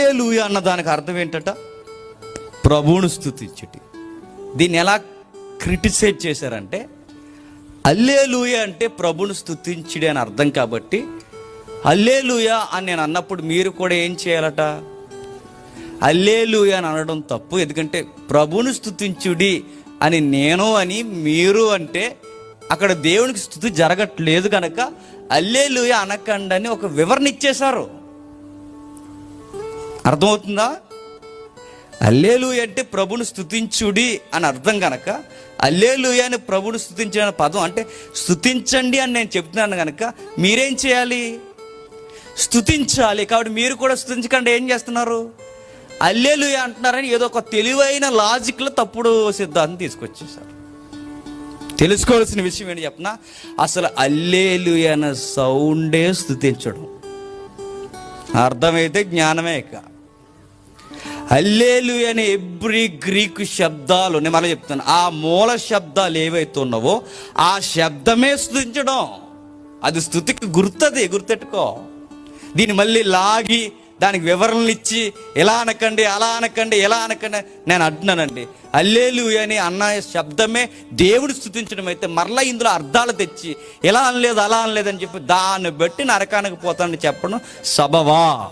Alleluia అన్న దానికి అర్థం ఏంటట? ప్రభువును స్థుతించటి దీన్ని ఎలా క్రిటిసైజ్ చేశారంటే అల్లేలుయ అంటే ప్రభుని స్థుతించుడి అని అర్థం కాబట్టి అల్లేలుయ అని నేను అన్నప్పుడు మీరు కూడా ఏం చేయాలట? అల్లేలుయ అని అనడం తప్పు ఎందుకంటే ప్రభుని స్థుతించుడి అని నేను అని మీరు అంటే అక్కడ దేవునికి స్థుతి జరగట్లేదు కనుక అల్లేలుయ అనకండి అని ఒక వివరణ ఇచ్చేశారు. అర్థమవుతుందా? అల్లేలు అంటే ప్రభును స్థుతించుడి అని అర్థం కనుక అల్లేలు అని ప్రభుని స్థుతించిన పదం అంటే స్థుతించండి అని నేను చెప్తున్నాను కనుక మీరేం చేయాలి? స్థుతించాలి కాబట్టి మీరు కూడా స్థుతించకుండా ఏం చేస్తున్నారు? అల్లేలు అంటున్నారని ఏదో ఒక తెలివైన లాజిక్లో తప్పుడు సిద్ధాంతం తీసుకొచ్చేసారు తెలుసుకోవాల్సిన విషయం ఏంటి చెప్పనా? అసలు అల్లేలు అన్న సౌండే స్థుతించడం అర్థమైతే జ్ఞానమే ఇక. హల్లేలు అనే ఎవ్రీ గ్రీకు శబ్దాలు నేను మళ్ళీ చెప్తాను. ఆ మూల శబ్దాలు ఏవైతే ఉన్నావో ఆ శబ్దమే స్థుతించడం. అది స్థుతికి గుర్తది గుర్తెట్టుకో. దీన్ని మళ్ళీ లాగి దానికి వివరణలు ఇచ్చి ఎలా అనకండి అలా అనకండి ఎలా అనకండి. నేను అంటున్నానండి. అల్లేలు అని అన్న శబ్దమే దేవుడు స్థుతించడం అయితే మరలా ఇందులో అర్థాలు తెచ్చి ఎలా అనలేదు అలా అనలేదని చెప్పి దాన్ని బట్టి నరకానికి పోతానని చెప్పడం సబవా